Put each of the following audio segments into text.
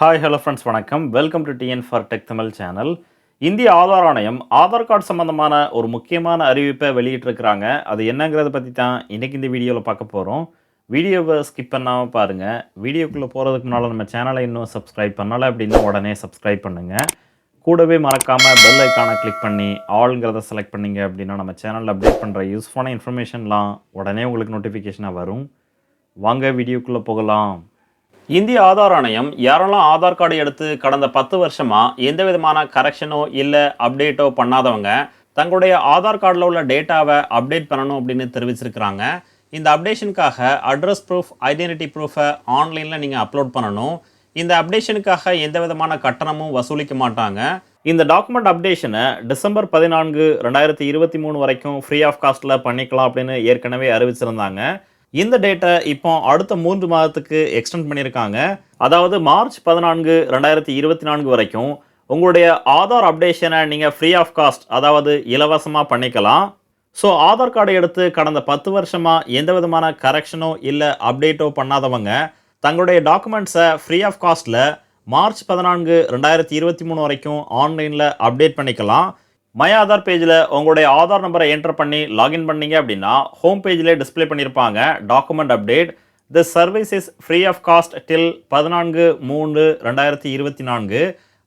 Hi hello friends வணக்கம். Welcome to TN for tech Tamil channel இந்திய ஆதார் ஆணையம் Aadhaar card சம்மந்தமான ஒரு முக்கியமான அறிவிப்பை வெளியிட்டிருக்கிறாங்க. அது என்னங்கிறத பற்றி தான் இன்றைக்கி இந்த வீடியோவில் பார்க்க போகிறோம் வீடியோவை ஸ்கிப் பண்ணாமல் பாருங்கள் வீடியோக்குள்ளே போகிறதுக்கு முன்னால் நம்ம சேனலை இன்னும் சப்ஸ்கிரைப் பண்ணலை அப்படின்னா உடனே சப்ஸ்கிரைப் பண்ணுங்கள் கூடவே மறக்காமல் பெல் ஐக்கானை கிளிக் பண்ணி ஆளுங்கிறத செலக்ட் பண்ணீங்க அப்படின்னா நம்ம சேனலில் அப்டேட் பண்ணுற யூஸ்ஃபுல்லான இன்ஃபர்மேஷன்லாம் உடனே உங்களுக்கு நோட்டிஃபிகேஷனாக வரும். வாங்க வீடியோக்குள்ளே போகலாம். இந்திய ஆதார் ஆணையம் யாரெல்லாம் ஆதார் கார்டு எடுத்து கடந்த பத்து வருஷமாக எந்த விதமான கரெக்ஷனோ இல்லை அப்டேட்டோ பண்ணாதவங்க தங்களுடைய ஆதார் கார்டில் உள்ள டேட்டாவை அப்டேட் பண்ணணும் அப்படின்னு தெரிவிச்சிருக்கிறாங்க. இந்த அப்டேஷனுக்காக அட்ரஸ் ப்ரூஃப் ஐடென்டிட்டி ப்ரூஃபை ஆன்லைனில் நீங்கள் அப்லோட் பண்ணணும். இந்த அப்டேஷனுக்காக எந்த விதமான கட்டணமும் வசூலிக்க மாட்டாங்க. இந்த டாக்குமெண்ட் அப்டேஷனை டிசம்பர் பதினான்கு ரெண்டாயிரத்தி இருபத்தி மூணு வரைக்கும் ஃப்ரீ ஆஃப் காஸ்ட்டில் பண்ணிக்கலாம் அப்படின்னு ஏற்கனவே அறிவிச்சிருந்தாங்க. இந்த டேட்டை இப்போ அடுத்த மூன்று மாதத்துக்கு எக்ஸ்டெண்ட் பண்ணியிருக்காங்க. அதாவது மார்ச் பதினான்கு ரெண்டாயிரத்தி இருபத்தி நான்கு வரைக்கும் உங்களுடைய ஆதார் அப்டேஷனை நீங்கள் ஃப்ரீ ஆஃப் காஸ்ட் அதாவது இலவசமாக பண்ணிக்கலாம். ஸோ ஆதார் கார்டை எடுத்து கடந்த பத்து வருஷமாக எந்த விதமான கரெக்ஷனோ இல்லை அப்டேட்டோ பண்ணாதவங்க தங்களுடைய டாக்குமெண்ட்ஸை ஃப்ரீ ஆஃப் காஸ்ட்டில் மார்ச் பதினான்கு ரெண்டாயிரத்தி இருபத்தி மூணு வரைக்கும் ஆன்லைனில் அப்டேட் பண்ணிக்கலாம். மை ஆதார் பேஜில் உங்களுடைய ஆதார் நம்பரை என்டர் பண்ணி லாகின் பண்ணீங்க அப்படின்னா ஹோம் பேஜில் டிஸ்ப்ளே பண்ணியிருப்பாங்க document update the service is free of cost till பதினான்கு மூணு ரெண்டாயிரத்தி இருபத்தி நான்கு.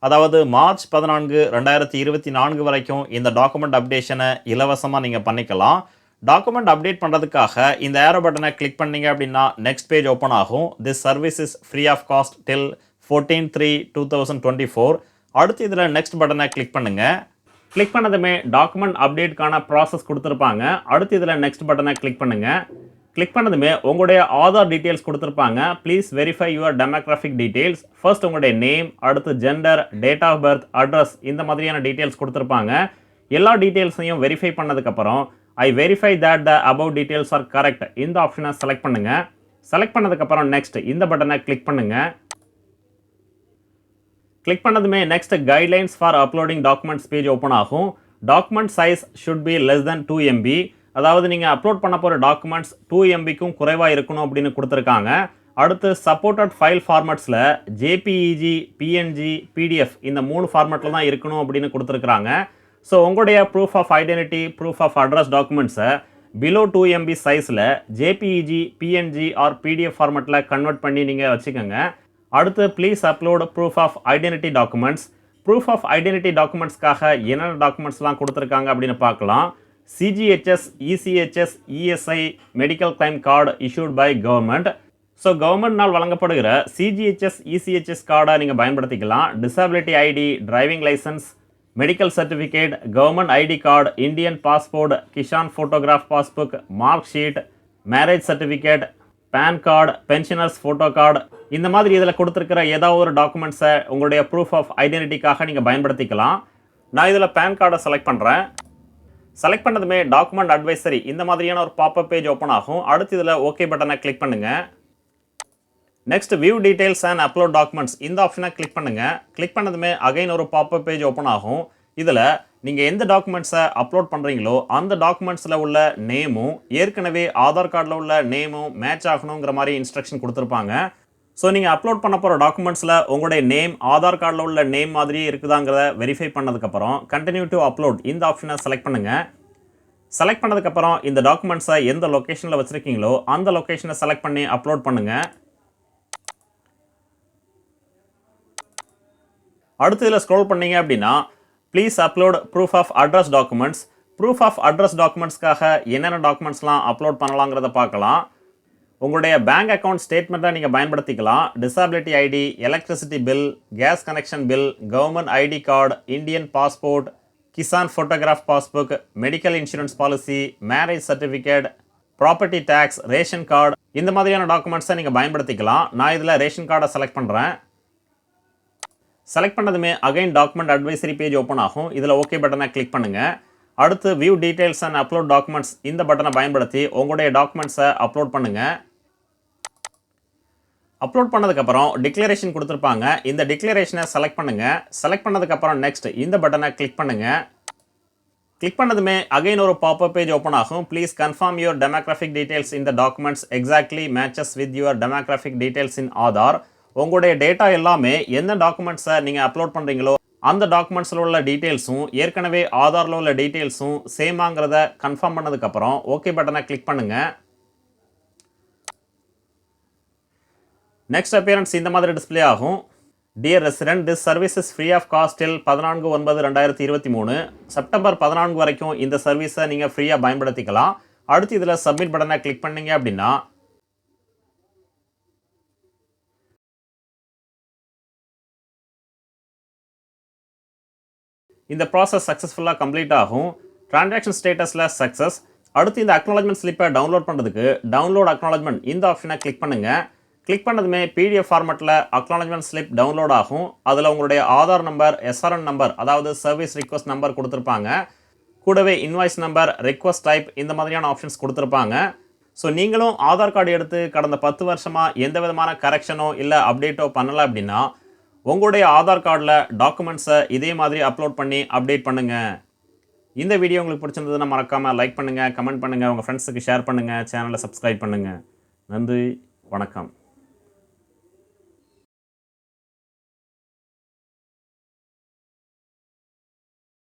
அதாவது மார்ச் பதினான்கு ரெண்டாயிரத்தி இருபத்தி நான்கு வரைக்கும் இந்த டாக்குமெண்ட் அப்டேஷனை இலவசமாக நீங்கள் பண்ணிக்கலாம். டாக்குமெண்ட் அப்டேட் பண்ணுறதுக்காக இந்த ஏரோ பட்டனை கிளிக் பண்ணீங்க அப்படின்னா நெக்ஸ்ட் பேஜ் ஓப்பன் ஆகும். This service is free of cost till fourteen three two thousand twenty four அடுத்து இதில் நெக்ஸ்ட் பட்டனை கிளிக் பண்ணுங்கள் கிளிக் பண்ணதுமே டாக்குமெண்ட் அப்டேட்கான ப்ராசஸ் கொடுத்துருப்பாங்க. அடுத்து இதில் நெக்ஸ்ட் பட்டனை கிளிக் பண்ணுங்கள் கிளிக் பண்ணதுமே உங்களுடைய ஆதார் டீட்டெயில்ஸ் கொடுத்துருப்பாங்க. Please verify your demographic details first உங்களுடைய நேம் அடுத்து gender date of birth address இந்த மாதிரியான டீட்டெயில்ஸ் கொடுத்துருப்பாங்க. எல்லா டீட்டெயில்ஸையும் வெரிஃபை பண்ணதுக்கப்புறம் I verify that the above details are correct இந்த ஆப்ஷனை செலக்ட் பண்ணுங்கள் செலக்ட் பண்ணதுக்கப்புறம் நெக்ஸ்ட் இந்த பட்டனை கிளிக் பண்ணுங்கள் கிளிக் பண்ணதுமே next guidelines for uploading documents page open ஆகும். Document size should be less than two MB அதாவது நீங்கள் அப்லோட் பண்ண போகிற டாக்குமெண்ட்ஸ் டூ எம்பிக்கும் குறைவாக இருக்கணும் அப்படின்னு கொடுத்துருக்காங்க. அடுத்து சப்போர்ட்டட் ஃபைல் ஃபார்மெட்ஸில் ஜேபிஇஜி பிஎன்ஜி பிடிஎஃப் இந்த மூணு ஃபார்மேட்டில் தான் இருக்கணும் அப்படின்னு கொடுத்துருக்குறாங்க. ஸோ உங்களுடைய proof of identity proof of address டாக்குமெண்ட்ஸை below two MB சைஸில் ஜேபிஇஜி பிஎன்ஜி ஆர் பிடிஎஃப் ஃபார்மேட்டில் கன்வெர்ட் பண்ணி நீங்கள் வச்சுக்கோங்க. அடுத்து please upload proof of identity documents proof of identity டாக்குமெண்ட்ஸ்க்காக என்னென்ன டாக்குமெண்ட்ஸ்லாம் கொடுத்துருக்காங்க அப்படின்னு பார்க்கலாம். CGHS ECHS ESI medical claim card issued by government so கவர்மெண்ட்னால் வழங்கப்படுகிற சிஜிஹெச்எஸ் இசிஹெச்எஸ் கார்டை நீங்கள் பயன்படுத்திக்கலாம். Disability ID driving licence medical certificate government ID card Indian passport Kisan photograph passbook mark sheet marriage certificate PAN card pensioners photo card இந்த மாதிரி இதில் கொடுத்துருக்கிற ஏதாவது ஒரு டாக்குமெண்ட்ஸை உங்களுடைய ப்ரூஃப் ஆஃப் ஐடென்டிட்டிக்காக நீங்கள் பயன்படுத்திக்கலாம். நான் இதில் பேன் கார்டை செலக்ட் பண்ணுறேன் செலக்ட் பண்ணதுமே டாக்குமெண்ட் அட்வைசரி இந்த மாதிரியான ஒரு பாப்பப் பேஜ் ஓப்பன் ஆகும். அடுத்து இதில் ஓகே பட்டனை கிளிக் பண்ணுங்கள் next view details and upload documents இந்த ஆப்ஷனை கிளிக் பண்ணுங்கள் கிளிக் பண்ணதுமே அகைன் ஒரு பாப்பப் பேஜ் ஓப்பன் ஆகும். இதில் நீங்கள் எந்த டாக்குமெண்ட்ஸை அப்லோட் பண்ணுறீங்களோ அந்த டாக்குமெண்ட்ஸில் உள்ள நேமும் ஏற்கனவே ஆதார் கார்டில் உள்ள நேமும் மேட்ச் ஆகணுங்கிற மாதிரி இன்ஸ்ட்ரக்ஷன் கொடுத்துருப்பாங்க. ஸோ நீங்கள் அப்லோட் பண்ண போகிற டாக்குமெண்ட்ஸில் உங்களுடைய நேம் ஆதார் கார்டில் உள்ள நேம் மாதிரியே இருக்குதாங்கிறத வெரிஃபை பண்ணதுக்கப்புறம் கண்டினியூ டு அப்லோட் இந்த ஆப்ஷனை செலக்ட் பண்ணுங்கள் செலக்ட் பண்ணதுக்கப்புறம் இந்த டாக்குமெண்ட்ஸை எந்த லொக்கேஷனில் வச்சுருக்கீங்களோ அந்த லொக்கேஷனை செலக்ட் பண்ணி அப்லோட் பண்ணுங்கள் அடுத்து இதில் ஸ்க்ரோல் பண்ணீங்க அப்படின்னா please upload proof of address documents proof of address டாக்குமெண்ட்ஸ்க்காக என்னென்ன டாக்குமெண்ட்ஸ்லாம் அப்லோட் பண்ணலாங்கிறத பார்க்கலாம். உங்களுடைய பேங்க் அக்கவுண்ட் ஸ்டேட்மெண்ட்டை நீங்கள் பயன்படுத்திக்கலாம். Disability ID electricity bill gas connection bill government ID card Indian passport Kisan photograph passbook medical insurance policy marriage certificate property tax ration card இந்த மாதிரியான டாக்குமெண்ட்ஸை நீங்கள் பயன்படுத்திக்கலாம். நான் இதில் ரேஷன் கார்டை செலக்ட் பண்ணுறேன் செலக்ட் பண்ணதுமே again document advisory page open ஆகும். இதில் ஓகே பட்டனை கிளிக் பண்ணுங்கள் அடுத்து view details and upload documents இந்த பட்டனை பயன்படுத்தி உங்களுடைய டாக்குமெண்ட்ஸை அப்லோட் பண்ணுங்கள் அப்லோட் பண்ணதுக்கப்புறம் டிக்ளரேஷன் கொடுத்துருப்பாங்க. இந்த டிக்ளரேஷனை செலக்ட் பண்ணுங்கள் செலக்ட் பண்ணதுக்கப்புறம் நெக்ஸ்ட் இந்த பட்டனை கிளிக் பண்ணுங்கள் கிளிக் பண்ணதுமே அகைன் ஒரு பாப்பப் பேஜ் ஓப்பன் ஆகும். Please confirm your demographic details இந்த documents exactly matches with your demographic details in Aadhaar உங்களுடைய டேட்டா எல்லாமே எந்த டாக்குமெண்ட்ஸை நீங்கள் அப்லோட் பண்ணுறீங்களோ அந்த டாக்குமெண்ட்ஸில் உள்ள டீட்டெயில்ஸும் ஏற்கனவே ஆதாரில் உள்ள டீட்டெயில்ஸும் சேமாங்கிறத கன்ஃபார்ம் பண்ணதுக்கப்புறம் ஓகே பட்டனை கிளிக் பண்ணுங்கள் நெக்ஸ்ட் அப்பியரன்ஸ் இந்த மாதிரி டிஸ்ப்ளே ஆகும். Dear resident this service is free of castle பதினான்கு ஒன்பது ரெண்டாயிரத்தி இருபத்தி மூணு. செப்டம்பர் பதினான்கு வரைக்கும் இந்த சர்வீஸை நீங்கள் ஃப்ரீயாக பயன்படுத்திக்கலாம். அடுத்து இதில் சப்மிட் பட்டனை கிளிக் பண்ணீங்க அப்படின்னா இந்த ப்ராசஸ் சக்ஸஸ்ஃபுல்லாக கம்ப்ளீட் ஆகும். டிரான்சாக்ஷன் ஸ்டேட்டஸில் சக்ஸஸ் அடுத்து இந்த அக்னாலஜ்மெண்ட் ஸ்லிப்பை டவுன்லோட் பண்ணுறதுக்கு டவுன்லோட் அக்னாலஜ்மெண்ட் இந்த ஆப்ஷனை கிளிக் பண்ணுங்கள் கிளிக் பண்ணதுமே பிடிஎஃப் ஃபார்மெட்டில் அக்னாலஜ்மெண்ட் ஸ்லிப் டவுன்லோட் ஆகும். அதில் உங்களுடைய ஆதார் நம்பர் எஸ்ஆர்என் நம்பர் அதாவது சர்வீஸ் ரிக்வஸ்ட் நம்பர் கொடுத்துருப்பாங்க. கூடவே இன்வாய்ஸ் நம்பர் ரெக்வஸ்ட் டைப் இந்த மாதிரியான ஆப்ஷன்ஸ் கொடுத்துருப்பாங்க. ஸோ நீங்களும் ஆதார் கார்டு எடுத்து கடந்த பத்து வருஷமாக எந்த விதமான கரெக்ஷனோ இல்லை அப்டேட்டோ பண்ணலை அப்படின்னா உங்களுடைய ஆதார் கார்டில் டாக்குமெண்ட்ஸை இதே மாதிரி அப்லோட் பண்ணி அப்டேட் பண்ணுங்கள் இந்த வீடியோ உங்களுக்கு பிடிச்சிருந்ததுன்னா மறக்காமல் லைக் பண்ணுங்கள் கமெண்ட் பண்ணுங்கள் உங்கள் ஃப்ரெண்ட்ஸுக்கு ஷேர் பண்ணுங்கள் சேனலை சப்ஸ்கிரைப் பண்ணுங்கள் நன்றி வணக்கம்.